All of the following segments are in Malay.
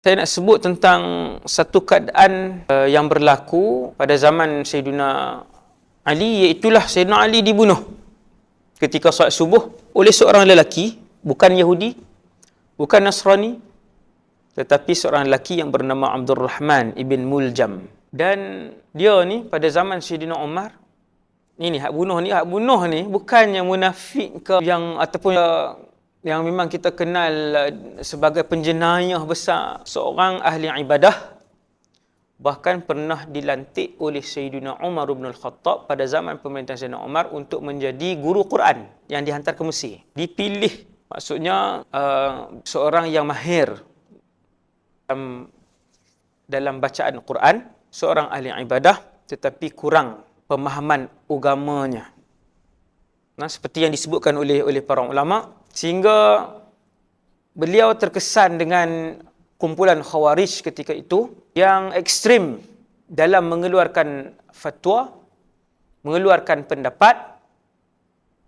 Saya nak sebut tentang satu keadaan uh, yang berlaku pada zaman Sayyidina Ali iaitulah Sayyidina Ali dibunuh. Ketika solat subuh oleh seorang lelaki bukan Yahudi bukan Nasrani tetapi seorang lelaki yang bernama Abdul Rahman ibn Muljam. Dan dia ni pada zaman Sayyidina Umar ini hak bunuh ni hak bunuh ni bukan yang munafik ke yang ataupun uh, yang memang kita kenal uh, sebagai penjenayah besar seorang ahli ibadah bahkan pernah dilantik oleh Sayyidina Umar bin Al-Khattab pada zaman pemerintahan Sayyidina Umar untuk menjadi guru Quran yang dihantar ke Mesir. Dipilih maksudnya uh, seorang yang mahir dalam, dalam bacaan Quran, seorang ahli ibadah tetapi kurang pemahaman agamanya. Nah, seperti yang disebutkan oleh oleh para ulama, Sehingga beliau terkesan dengan kumpulan khawarij ketika itu yang ekstrim dalam mengeluarkan fatwa, mengeluarkan pendapat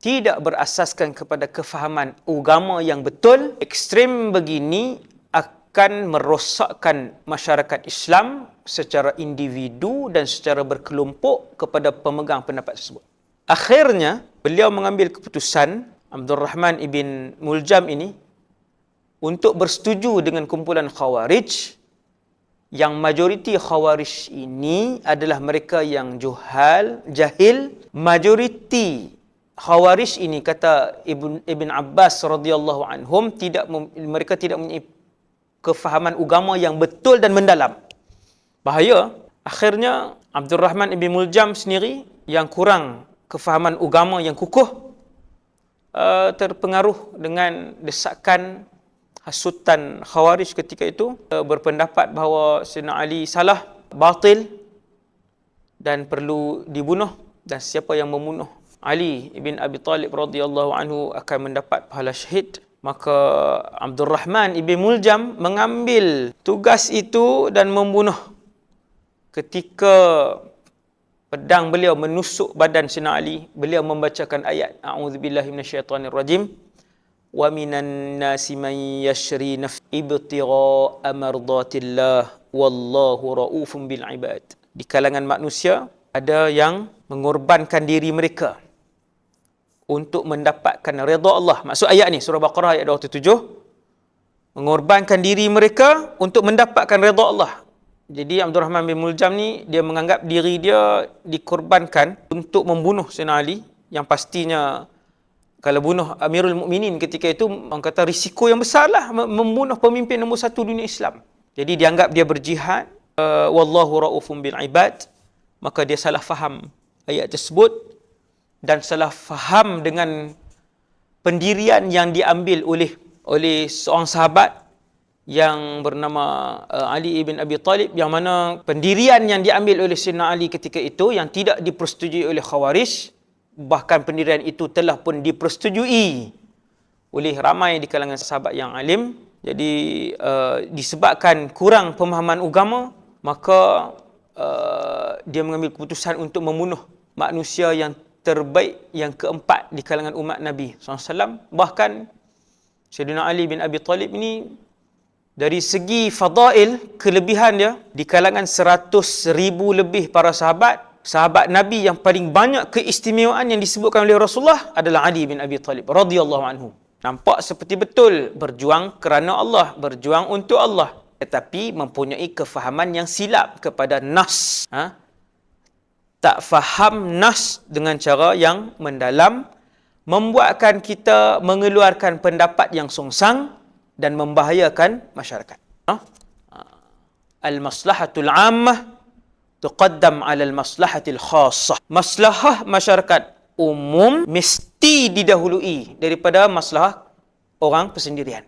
tidak berasaskan kepada kefahaman agama yang betul. Ekstrim begini akan merosakkan masyarakat Islam secara individu dan secara berkelompok kepada pemegang pendapat tersebut. Akhirnya, beliau mengambil keputusan Abdul Rahman ibn Muljam ini untuk bersetuju dengan kumpulan Khawarij yang majoriti Khawarij ini adalah mereka yang juhal, jahil. Majoriti Khawarij ini kata Ibn, Ibn Abbas radhiyallahu anhum tidak mereka tidak mempunyai kefahaman agama yang betul dan mendalam. Bahaya. Akhirnya Abdul Rahman ibn Muljam sendiri yang kurang kefahaman agama yang kukuh uh, terpengaruh dengan desakan hasutan khawarij ketika itu uh, berpendapat bahawa Sayyidina Ali salah, batil dan perlu dibunuh dan siapa yang membunuh Ali ibn Abi Talib radhiyallahu anhu akan mendapat pahala syahid. Maka Abdul Rahman ibn Muljam mengambil tugas itu dan membunuh. Ketika pedang beliau menusuk badan Sina Ali beliau membacakan ayat a'udzubillahi minasyaitonirrajim wa minan nasi man yashri naf ibtigha amardatillah wallahu raufun bil ibad. Di kalangan manusia ada yang mengorbankan diri mereka untuk mendapatkan redha Allah. Maksud ayat ni surah baqarah ayat 27 mengorbankan diri mereka untuk mendapatkan redha Allah jadi Abdul Rahman bin Muljam ni dia menganggap diri dia dikorbankan untuk membunuh Sayyidina Ali yang pastinya kalau bunuh Amirul Mukminin ketika itu orang kata risiko yang besarlah membunuh pemimpin nombor satu dunia Islam. Jadi dianggap dia berjihad uh, wallahu raufum bil ibad maka dia salah faham ayat tersebut dan salah faham dengan pendirian yang diambil oleh oleh seorang sahabat yang bernama uh, Ali ibn Abi Talib yang mana pendirian yang diambil oleh Sayyidina Ali ketika itu yang tidak dipersetujui oleh Khawarij bahkan pendirian itu telah pun dipersetujui oleh ramai di kalangan sahabat yang alim. Jadi uh, disebabkan kurang pemahaman agama maka uh, dia mengambil keputusan untuk membunuh manusia yang terbaik yang keempat di kalangan umat Nabi SAW bahkan Sayyidina Ali bin Abi Talib ini dari segi fadail kelebihan dia di kalangan seratus ribu lebih para sahabat sahabat Nabi yang paling banyak keistimewaan yang disebutkan oleh Rasulullah adalah Ali bin Abi Talib radhiyallahu anhu nampak seperti betul berjuang kerana Allah berjuang untuk Allah tetapi mempunyai kefahaman yang silap kepada nas ha? tak faham nas dengan cara yang mendalam membuatkan kita mengeluarkan pendapat yang songsang dan membahayakan masyarakat. Ha? Al-maslahatul ammah tuqaddam ala al-maslahatil khassah. Maslahah masyarakat umum mesti didahului daripada masalah orang persendirian.